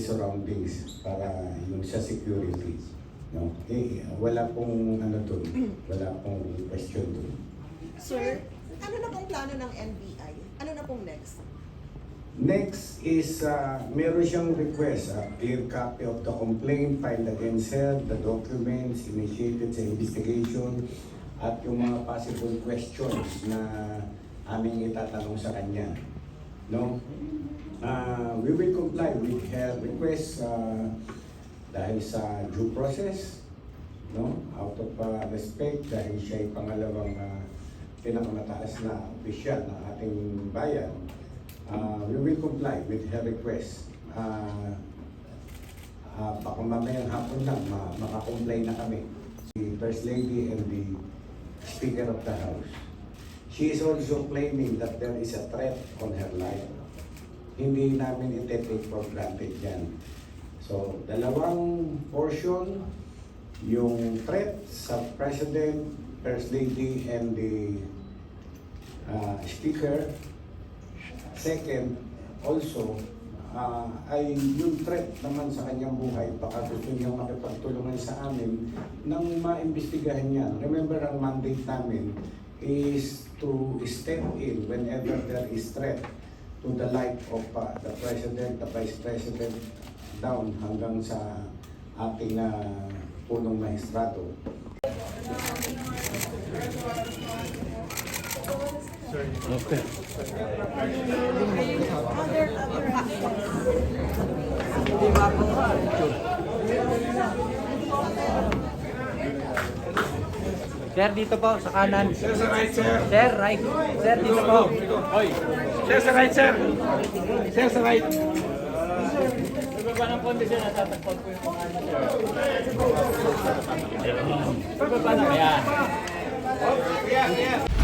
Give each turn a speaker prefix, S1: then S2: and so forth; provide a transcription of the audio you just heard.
S1: the surroundings para yung sa security. No? Eh, wala pong ano dun, wala pong question dun.
S2: Sir, ano na pong plano ng NBI? Ano na pong next?
S1: Next is, uh, meron siyang request, a clear copy of the complaint filed against her, the documents initiated sa investigation, at yung mga possible questions na aming itatanong sa kanya. No? Uh, we will comply with her request uh, dahil sa due process, no? out of uh, respect dahil siya ay pangalawang uh, pinakamataas na opisyal ng ating bayan. Uh, we will comply with her request. Uh, uh, baka mamayang hapon lang, ma makakomply na kami. The First Lady and the Speaker of the House. She is also claiming that there is a threat on her life. Hindi namin ite-take for granted yan. So, dalawang portion, yung threat sa President, First Lady, and the uh, Speaker. Second, also, ah, ay yung threat naman sa kanyang buhay, baka gusto niyang makipagtulungan sa amin nang maimbestigahan niya. Remember, ang mandate namin is to step in whenever there is threat to the life of ah, the President, the Vice President, down hanggang sa ating ah, punong maestrado.
S3: Okay. Sir, dito po, sa kanan. Sir, sa right, sir. Sir, right. Sir, dito po.
S4: Oy. Sir, sa right, sir. Sir, sa right.
S3: Ibaba ng konti siya, natatagpag ko yung mga ano. Ibaba na. Ayan. Yeah, yeah.